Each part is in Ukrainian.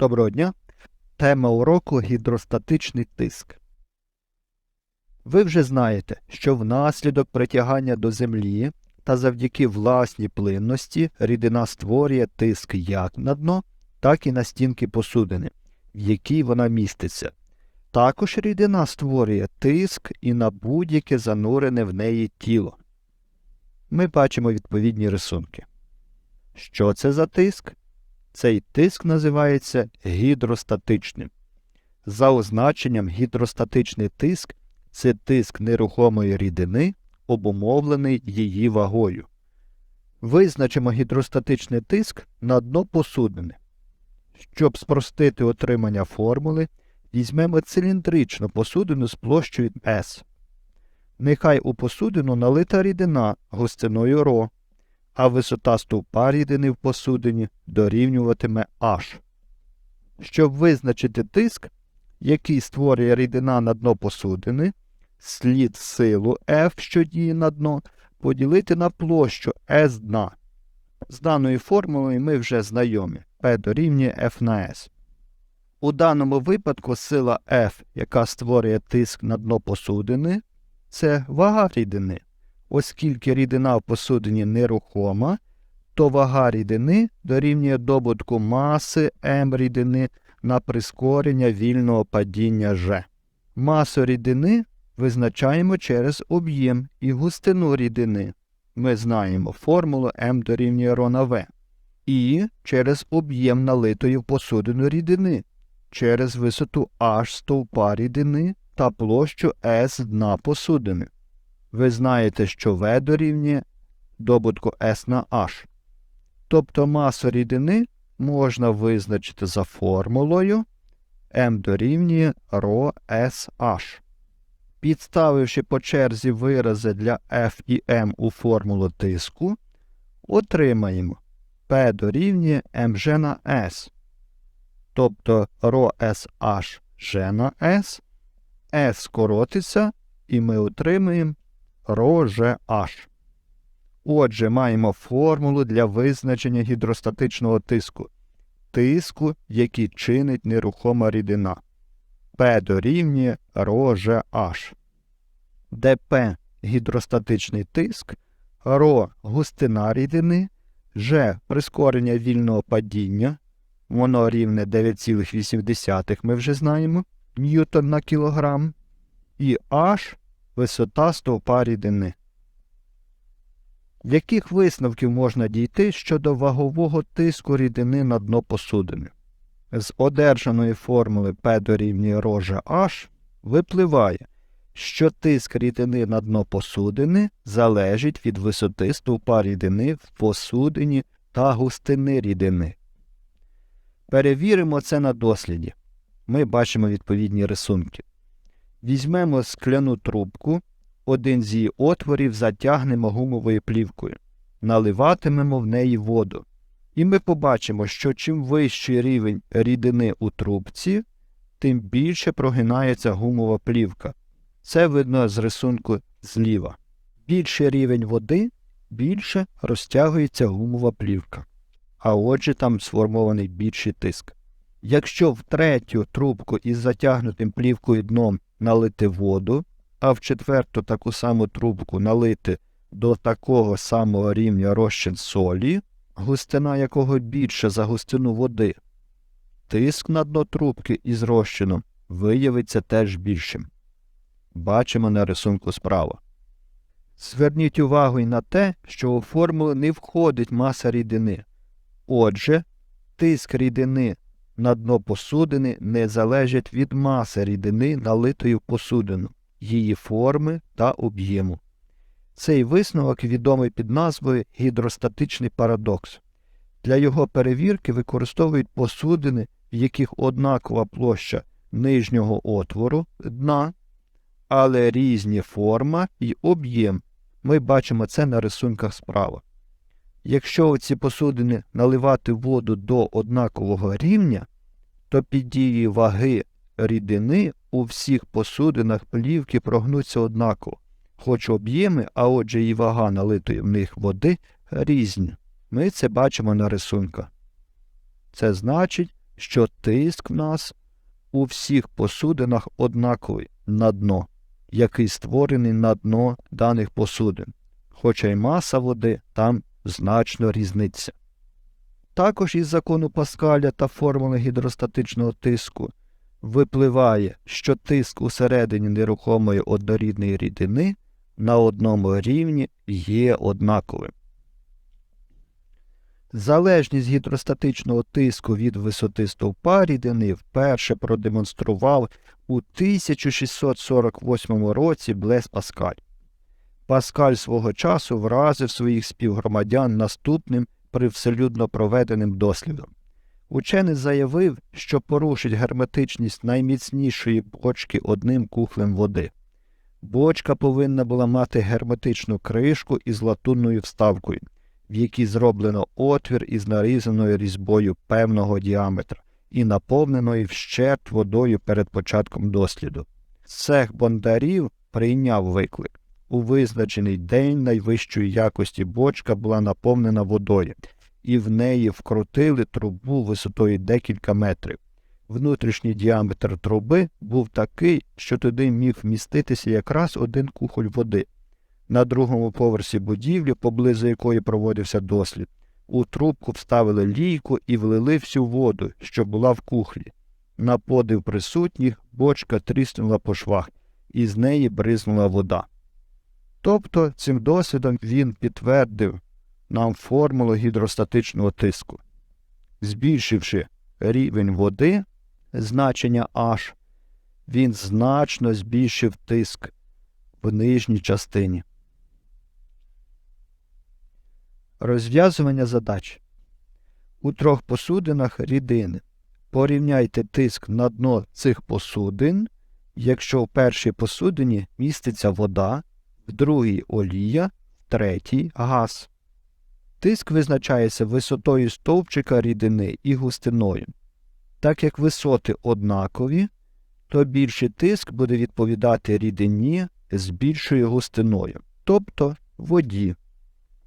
Доброго дня. Тема уроку гідростатичний тиск. Ви вже знаєте, що внаслідок притягання до землі та завдяки власній плинності рідина створює тиск як на дно, так і на стінки посудини, в якій вона міститься. Також рідина створює тиск і на будь-яке занурене в неї тіло. Ми бачимо відповідні рисунки. Що це за тиск? Цей тиск називається гідростатичним. За означенням гідростатичний тиск це тиск нерухомої рідини, обумовлений її вагою. Визначимо гідростатичний тиск на дно посудини. Щоб спростити отримання формули, візьмемо циліндричну посудину з площею S. Нехай у посудину налита рідина густиною ρ, а висота стовпа рідини в посудині дорівнюватиме H. Щоб визначити тиск, який створює рідина на дно посудини, слід силу F, що діє на дно, поділити на площу S дна. З даною формулою ми вже знайомі P дорівнює F на S. У даному випадку сила F, яка створює тиск на дно посудини, це вага рідини. Оскільки рідина в посудині нерухома, то вага рідини дорівнює добутку маси М рідини на прискорення вільного падіння G. Масу рідини визначаємо через об'єм і густину рідини. Ми знаємо формулу М дорівнює ρ на В. І через об'єм налитої в посудину рідини, через висоту H стовпа рідини та площу S дна посудини. Ви знаєте, що В дорівнює добутку S на H. Тобто масу рідини можна визначити за формулою m дорівнює ρSH. Підставивши по черзі вирази для F і M у формулу тиску, отримаємо P дорівнює mg на S. Тобто ρSH G на S, S скоротиться, і ми отримаємо ρGH. Отже, маємо формулу для визначення гідростатичного тиску, тиску, який чинить нерухома рідина. P дорівнює ρGH. де P – гідростатичний тиск, ρ – густина рідини, G – прискорення вільного падіння, воно рівне 9,8 ми вже знаємо, ньютон на кілограм, і H – висота стовпа рідини. Яких висновків можна дійти щодо вагового тиску рідини на дно посудини? З одержаної формули P дорівнює рожа H випливає, що тиск рідини на дно посудини залежить від висоти стовпа рідини в посудині та густини рідини. Перевіримо це на досліді. Ми бачимо відповідні рисунки. Візьмемо скляну трубку один з її отворів затягнемо гумовою плівкою, наливатимемо в неї воду. І ми побачимо, що чим вищий рівень рідини у трубці, тим більше прогинається гумова плівка. Це видно з рисунку зліва. Більший рівень води, більше розтягується гумова плівка. А отже, там сформований більший тиск. Якщо в третю трубку із затягнутим плівкою дном налити воду, а в четверту таку саму трубку налити до такого самого рівня розчин солі, густина якого більше за густину води, тиск на дно трубки із розчином виявиться теж більшим. Бачимо на рисунку справа. Зверніть увагу й на те, що у формулу не входить маса рідини. Отже, тиск рідини на дно посудини не залежить від маси рідини, налитої в посудину її форми та об'єму. Цей висновок відомий під назвою гідростатичний парадокс. Для його перевірки використовують посудини, в яких однакова площа нижнього отвору дна, але різні форма і об'єм. Ми бачимо це на рисунках справа. Якщо ці посудини наливати воду до однакового рівня, то під дією ваги рідини у всіх посудинах плівки прогнуться однаково, хоч об'єми, а отже і вага налитої в них води різні. Ми це бачимо на рисунках. Це значить, що тиск в нас у всіх посудинах однаковий на дно, який створений на дно даних посудин, хоча й маса води там значно різниця. Також із закону Паскаля та формули гідростатичного тиску випливає, що тиск усередині нерухомої однорідної рідини на одному рівні є однаковим. Залежність гідростатичного тиску від висоти стовпа рідини вперше продемонстрував у 1648 році Блес Паскаль. Паскаль свого часу вразив своїх співгромадян наступним привселюдно проведеним дослідом. Учений заявив, що порушить герметичність найміцнішої бочки одним кухлем води. Бочка повинна була мати герметичну кришку із латунною вставкою, в якій зроблено отвір із нарізаною різьбою певного діаметра і наповненою вщерть водою перед початком досліду. Цех бондарів прийняв виклик. У визначений день найвищої якості бочка була наповнена водою, і в неї вкрутили трубу висотою декілька метрів. Внутрішній діаметр труби був такий, що туди міг вміститися якраз один кухоль води. На другому поверсі будівлі, поблизу якої проводився дослід, у трубку вставили лійку і влили всю воду, що була в кухлі. На подив присутніх бочка тріснула по швах, і з неї бризнула вода. Тобто цим досвідом він підтвердив нам формулу гідростатичного тиску. Збільшивши рівень води, значення H, він значно збільшив тиск в нижній частині. Розв'язування задач. У трьох посудинах рідини. Порівняйте тиск на дно цих посудин, якщо в першій посудині міститься вода, в другій олія, в третій газ. Тиск визначається висотою стовпчика рідини і густиною. Так як висоти однакові, то більший тиск буде відповідати рідині з більшою густиною, тобто воді.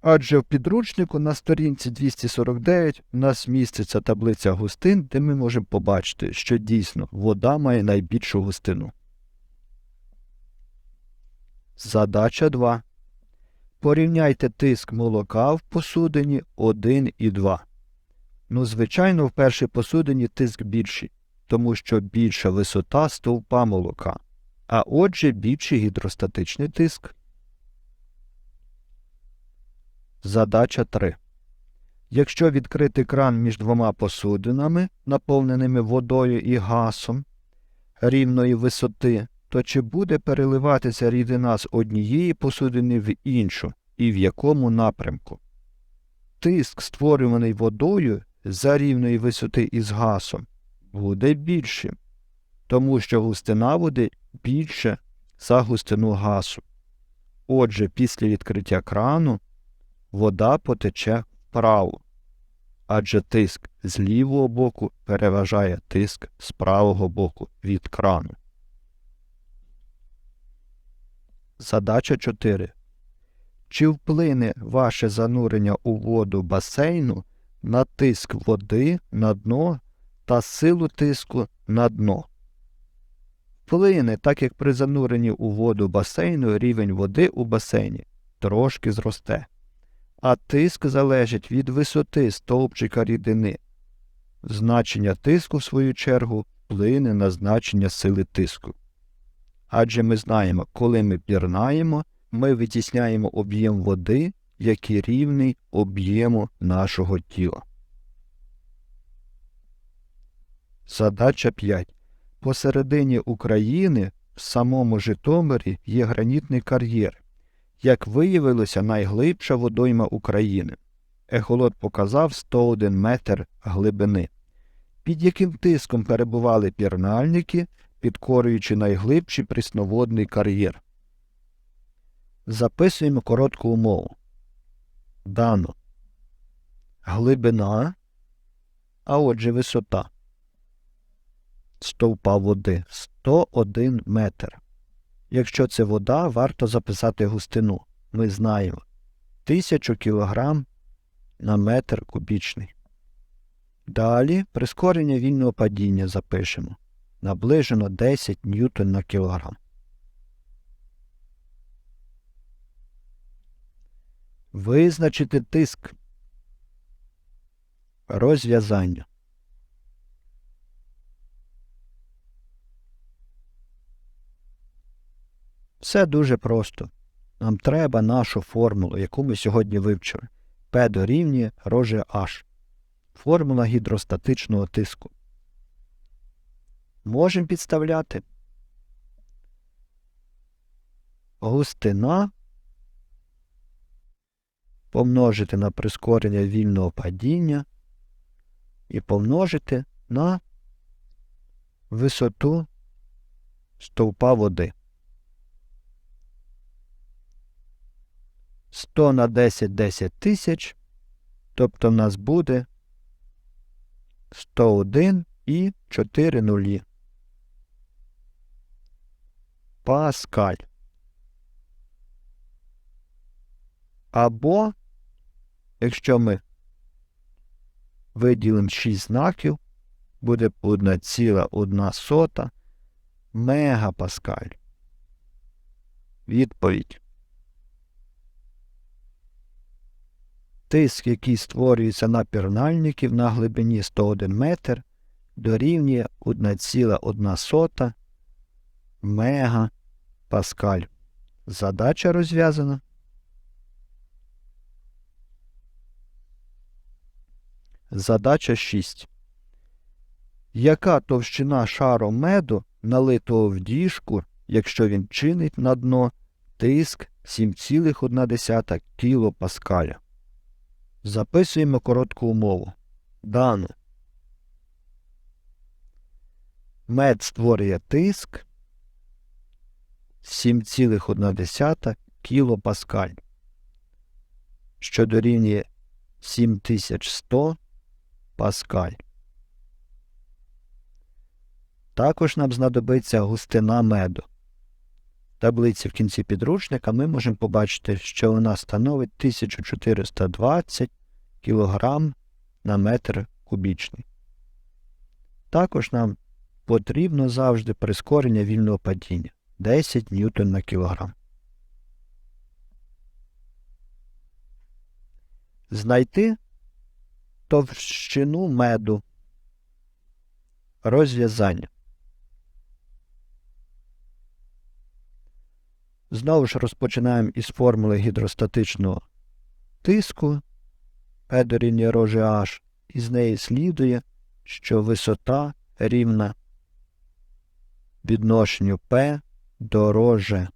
Адже в підручнику на сторінці 249 у нас міститься таблиця густин, де ми можемо побачити, що дійсно вода має найбільшу густину. Задача 2. Порівняйте тиск молока в посудині 1 і 2. Ну, звичайно, в першій посудині тиск більший, тому що більша висота стовпа молока, а отже більший гідростатичний тиск. Задача 3. Якщо відкрити кран між двома посудинами, наповненими водою і газом рівної висоти, то чи буде переливатися рідина з однієї посудини в іншу і в якому напрямку? Тиск, створюваний водою за рівної висоти із газом, буде більшим, тому що густина води більше за густину газу. Отже, після відкриття крану вода потече вправо, адже тиск з лівого боку переважає тиск з правого боку від крану. Задача 4. Чи вплине ваше занурення у воду басейну на тиск води на дно та силу тиску на дно? Вплине, так як при зануренні у воду басейну рівень води у басейні трошки зросте, а тиск залежить від висоти стовпчика рідини. Значення тиску, в свою чергу, вплине на значення сили тиску. Адже ми знаємо, коли ми пірнаємо, ми витісняємо об'єм води, який рівний об'єму нашого тіла. Задача 5. Посередині України в самому Житомирі є гранітний кар'єр. Як виявилося, найглибша водойма України. Ехолот показав 101 метр глибини. Під яким тиском перебували пірнальники, підкорюючи найглибший прісноводний кар'єр. Записуємо коротку умову. Дано. Глибина, а отже висота стовпа води 101 метр. Якщо це вода, варто записати густину. Ми знаємо 1000 кг на метр кубічний. Далі прискорення вільного падіння запишемо. Наближено 10 ньютон на кілограм. Визначити тиск. Розв'язання. Все дуже просто. Нам треба нашу формулу, яку ми сьогодні вивчили. P дорівнює роже H. Формула гідростатичного тиску. Можемо підставляти. Густина помножити на прискорення вільного падіння і помножити на висоту стовпа води. 100 на 10 10 тисяч, тобто в нас буде 101 і 4 нулі. Паскаль. Або, якщо ми виділимо 6 знаків, буде 1,1 сота мегапаскаль. Відповідь. Тиск, який створюється на пірнальників на глибині 101 метр, дорівнює 1,1 мегапаскаль. Задача розв'язана. Задача 6. Яка товщина шару меду, налитого в діжку, якщо він чинить на дно тиск 7,1 кілопаскаля? Записуємо коротку умову. Дану. Мед створює тиск 7,1 кілопаскаль, що дорівнює 7100 паскаль. Також нам знадобиться густина меду. В таблиці в кінці підручника ми можемо побачити, що вона становить 1420 кг на метр кубічний. Також нам потрібно завжди прискорення вільного падіння 10 ньютон на кілограм. Знайти товщину меду. Розв'язання. Знову ж розпочинаємо із формули гідростатичного тиску P дорівнює рожі H, і з неї слідує, що висота рівна відношенню P до роже.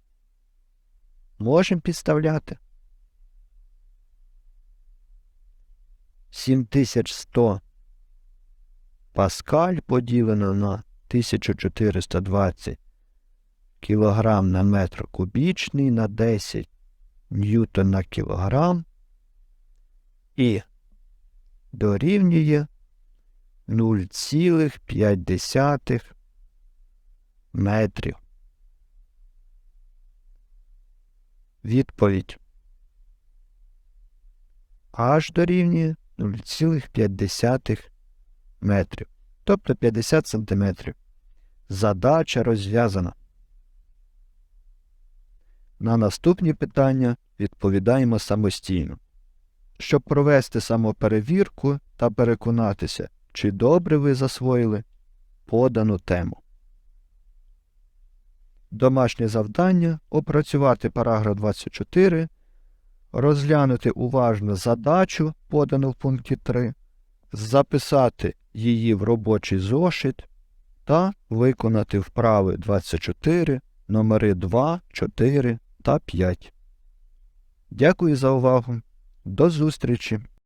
Можемо підставляти. 7100 паскаль поділено на 1420 кілограм на метр кубічний на 10 ньютон на кілограм і дорівнює 0,5 метрів. Відповідь H дорівнює 0,5 метрів, тобто 50 сантиметрів. Задача розв'язана. На наступні питання відповідаємо самостійно. Щоб провести самоперевірку та переконатися, чи добре ви засвоїли подану тему. Домашнє завдання опрацювати параграф 24, розглянути уважно задачу, подану в пункті 3, записати її в робочий зошит та виконати вправи 24, номери 2, 4 та 5. Дякую за увагу. До зустрічі!